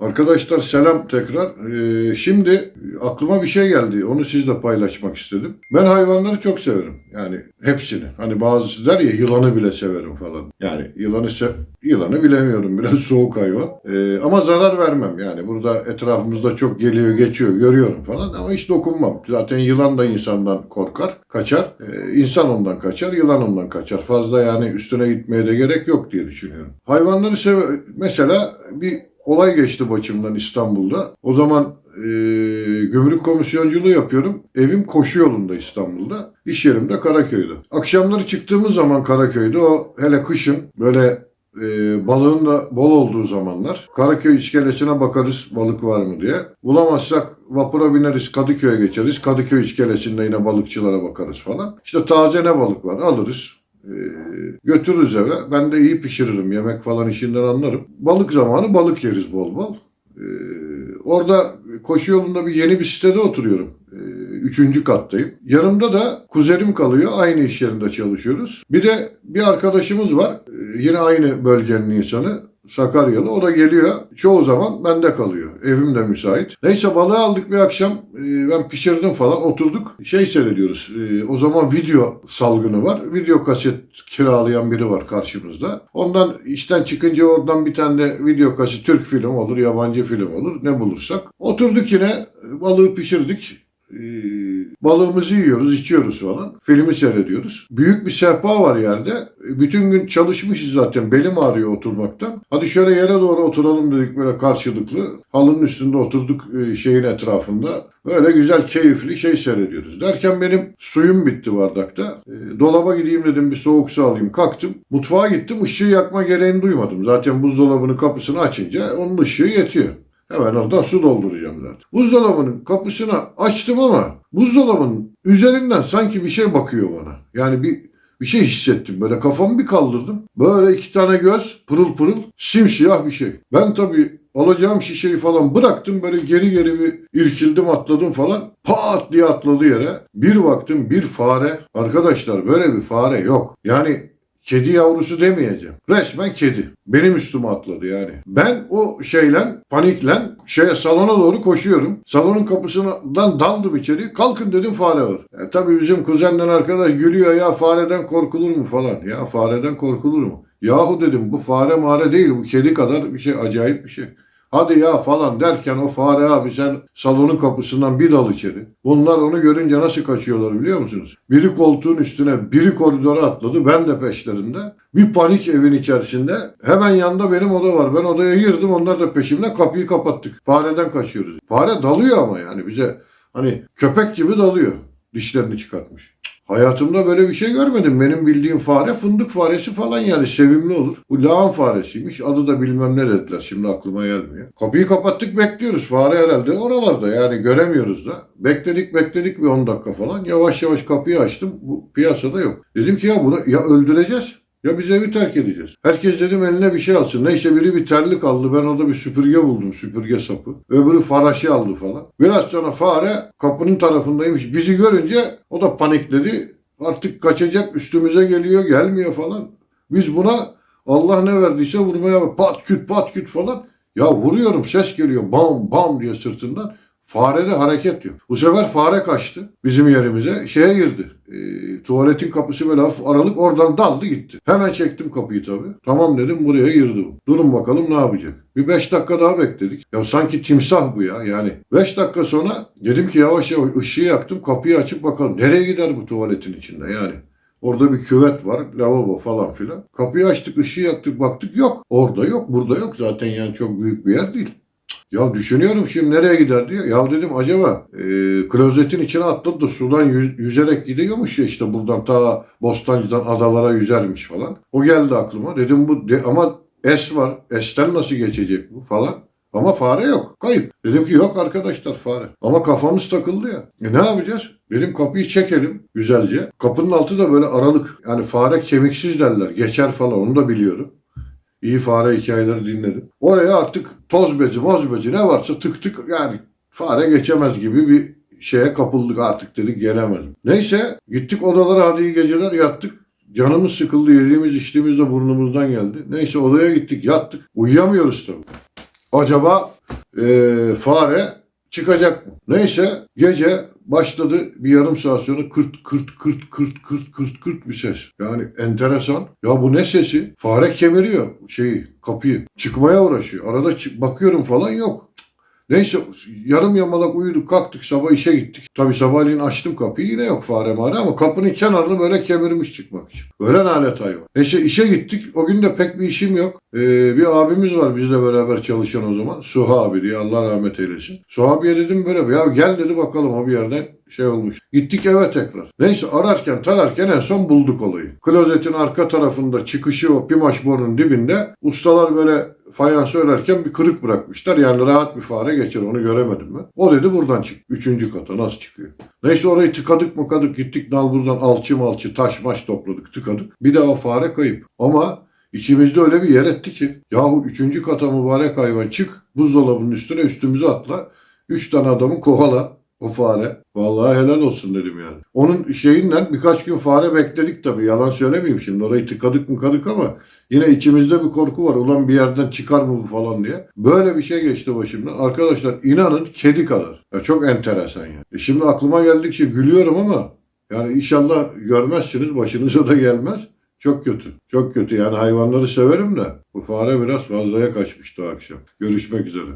Arkadaşlar selam tekrar. Ee, şimdi aklıma bir şey geldi. Onu sizle paylaşmak istedim. Ben hayvanları çok severim. Yani hepsini. Hani bazısı der ya yılanı bile severim falan. Yani yılanı se yılanı bilemiyorum. Biraz soğuk hayvan. Ee, ama zarar vermem. Yani burada etrafımızda çok geliyor geçiyor görüyorum falan ama hiç dokunmam. Zaten yılan da insandan korkar, kaçar. Ee, insan ondan kaçar, yılan ondan kaçar. Fazla yani üstüne gitmeye de gerek yok diye düşünüyorum. Hayvanları sev mesela bir olay geçti başımdan İstanbul'da. O zaman e, gümrük komisyonculuğu yapıyorum. Evim koşu yolunda İstanbul'da. İş yerim de Karaköy'de. Akşamları çıktığımız zaman Karaköy'de o hele kışın böyle e, balığın da bol olduğu zamanlar Karaköy iskelesine bakarız balık var mı diye. Bulamazsak vapura bineriz Kadıköy'e geçeriz. Kadıköy iskelesinde yine balıkçılara bakarız falan. İşte taze ne balık var alırız. E, götürürüz eve. Ben de iyi pişiririm. Yemek falan işinden anlarım. Balık zamanı balık yeriz bol bol. E, orada koşu yolunda bir yeni bir sitede oturuyorum. E, Üçüncü kattayım. Yanımda da kuzenim kalıyor. Aynı iş yerinde çalışıyoruz. Bir de bir arkadaşımız var. Yine aynı bölgenin insanı. Sakaryalı. O da geliyor. Çoğu zaman bende kalıyor. Evim de müsait. Neyse balığı aldık bir akşam. E, Ben pişirdim falan. Oturduk. Şey seyrediyoruz. E, O zaman video salgını var. Video kaset kiralayan biri var karşımızda. Ondan işten çıkınca oradan bir tane de video kaset Türk film olur, yabancı film olur. Ne bulursak. Oturduk yine. Balığı pişirdik. Ee, balığımızı yiyoruz, içiyoruz falan. Filmi seyrediyoruz. Büyük bir sehpa var yerde. E, Bütün gün çalışmışız zaten. Belim ağrıyor oturmaktan. Hadi şöyle yere doğru oturalım dedik böyle karşılıklı. Halının üstünde oturduk e, şeyin etrafında. Böyle güzel, keyifli şey seyrediyoruz. Derken benim suyum bitti bardakta. E, dolaba gideyim dedim bir soğuk su alayım. Kalktım. Mutfağa gittim. Işığı yakma gereğini duymadım. Zaten buzdolabının kapısını açınca onun ışığı yetiyor. Hemen oradan su dolduracağım zaten. Buzdolabının kapısını açtım ama buzdolabının üzerinden sanki bir şey bakıyor bana. Yani bir bir şey hissettim. Böyle kafamı bir kaldırdım. Böyle iki tane göz pırıl pırıl simsiyah bir şey. Ben tabii alacağım şişeyi falan bıraktım. Böyle geri geri bir irkildim atladım falan. Pat diye atladı yere. Bir baktım bir fare. Arkadaşlar böyle bir fare yok. Yani Kedi yavrusu demeyeceğim. Resmen kedi. Benim üstüme atladı yani. Ben o şeyle panikle şeye salona doğru koşuyorum. Salonun kapısından daldım içeri. Kalkın dedim fare var. E, tabii bizim kuzenle arkadaş gülüyor ya fareden korkulur mu falan. Ya fareden korkulur mu? Yahu dedim bu fare mare değil bu kedi kadar bir şey acayip bir şey. Hadi ya falan derken o fare abi sen salonun kapısından bir dal içeri. Bunlar onu görünce nasıl kaçıyorlar biliyor musunuz? Biri koltuğun üstüne, biri koridora atladı. Ben de peşlerinde. Bir panik evin içerisinde. Hemen yanında benim oda var. Ben odaya girdim. Onlar da peşimde kapıyı kapattık. Fareden kaçıyoruz. Fare dalıyor ama yani bize hani köpek gibi dalıyor. Dişlerini çıkartmış. Hayatımda böyle bir şey görmedim. Benim bildiğim fare fındık faresi falan yani sevimli olur. Bu lağım faresiymiş. Adı da bilmem ne dediler. Şimdi aklıma gelmiyor. Kapıyı kapattık bekliyoruz. Fare herhalde oralarda yani göremiyoruz da. Bekledik bekledik bir 10 dakika falan. Yavaş yavaş kapıyı açtım. Bu piyasada yok. Dedim ki ya bunu ya öldüreceğiz ya biz evi terk edeceğiz. Herkes dedim eline bir şey alsın. Neyse biri bir terlik aldı. Ben orada bir süpürge buldum. Süpürge sapı. Öbürü faraşı aldı falan. Biraz sonra fare kapının tarafındaymış. Bizi görünce o da panikledi. Artık kaçacak üstümüze geliyor gelmiyor falan. Biz buna Allah ne verdiyse vurmaya. Pat küt pat küt falan. Ya vuruyorum ses geliyor bam bam diye sırtından. Farede hareket yok. Bu sefer fare kaçtı bizim yerimize. Şeye girdi. E, tuvaletin kapısı böyle hafif aralık oradan daldı gitti. Hemen çektim kapıyı tabii. Tamam dedim buraya girdi. Durun bakalım ne yapacak. Bir beş dakika daha bekledik. Ya sanki timsah bu ya yani. Beş dakika sonra dedim ki yavaş yavaş ışığı yaktım kapıyı açıp bakalım. Nereye gider bu tuvaletin içinde yani. Orada bir küvet var, lavabo falan filan. Kapıyı açtık, ışığı yaktık, baktık yok. Orada yok, burada yok. Zaten yani çok büyük bir yer değil. Ya düşünüyorum şimdi nereye gider diye. Ya dedim acaba e, klozetin içine atladı da sudan yüz- yüzerek gidiyormuş ya işte buradan ta Bostancı'dan adalara yüzermiş falan. O geldi aklıma. Dedim bu de, ama es var. Es'ten nasıl geçecek bu falan. Ama fare yok. Kayıp. Dedim ki yok arkadaşlar fare. Ama kafamız takıldı ya. E ne yapacağız? Dedim kapıyı çekelim güzelce. Kapının altı da böyle aralık. Yani fare kemiksiz derler. Geçer falan onu da biliyorum. İyi fare hikayeleri dinledim. Oraya artık toz bezi, moz bezi ne varsa tık tık yani fare geçemez gibi bir şeye kapıldık artık dedik gelemez. Neyse gittik odalara hadi iyi geceler yattık. Canımız sıkıldı yediğimiz içtiğimiz de burnumuzdan geldi. Neyse odaya gittik yattık. Uyuyamıyoruz tabii. Acaba e, fare çıkacak mı? Neyse gece başladı bir yarım saat sonra kırt kırt kırt kırt kırt kırt kırt bir ses. Yani enteresan. Ya bu ne sesi? Fare kemiriyor şeyi kapıyı. Çıkmaya uğraşıyor. Arada çık- bakıyorum falan yok. Neyse yarım yamalak uyuduk kalktık sabah işe gittik. Tabii sabahleyin açtım kapıyı yine yok fare mare ama kapının kenarını böyle kemirmiş çıkmak için. Ölen alet hayvan. Neyse işe gittik. O gün de pek bir işim yok. Ee, bir abimiz var bizle beraber çalışan o zaman. Suha abi diye Allah rahmet eylesin. Suha abiye dedim böyle ya gel dedi bakalım o bir yerden şey olmuş. Gittik eve tekrar. Neyse ararken tararken en son bulduk olayı. Klozetin arka tarafında çıkışı o pimaş borunun dibinde ustalar böyle fayans örerken bir kırık bırakmışlar. Yani rahat bir fare geçer onu göremedim ben. O dedi buradan çık. Üçüncü kata nasıl çıkıyor? Neyse orayı tıkadık mıkadık gittik nal buradan alçı malçı taş maş topladık tıkadık. Bir daha o fare kayıp. Ama içimizde öyle bir yer etti ki yahu üçüncü kata mübarek hayvan çık buzdolabının üstüne üstümüze atla. Üç tane adamı kovala o fare. Vallahi helal olsun dedim yani. Onun şeyinden birkaç gün fare bekledik tabii. Yalan söylemeyeyim şimdi. Orayı tıkadık mıkadık ama yine içimizde bir korku var. Ulan bir yerden çıkar mı bu falan diye. Böyle bir şey geçti başımdan. Arkadaşlar inanın kedi kadar. Ya çok enteresan yani. E şimdi aklıma geldikçe gülüyorum ama yani inşallah görmezsiniz. Başınıza da gelmez. Çok kötü. Çok kötü. Yani hayvanları severim de bu fare biraz fazlaya kaçmıştı akşam. Görüşmek üzere.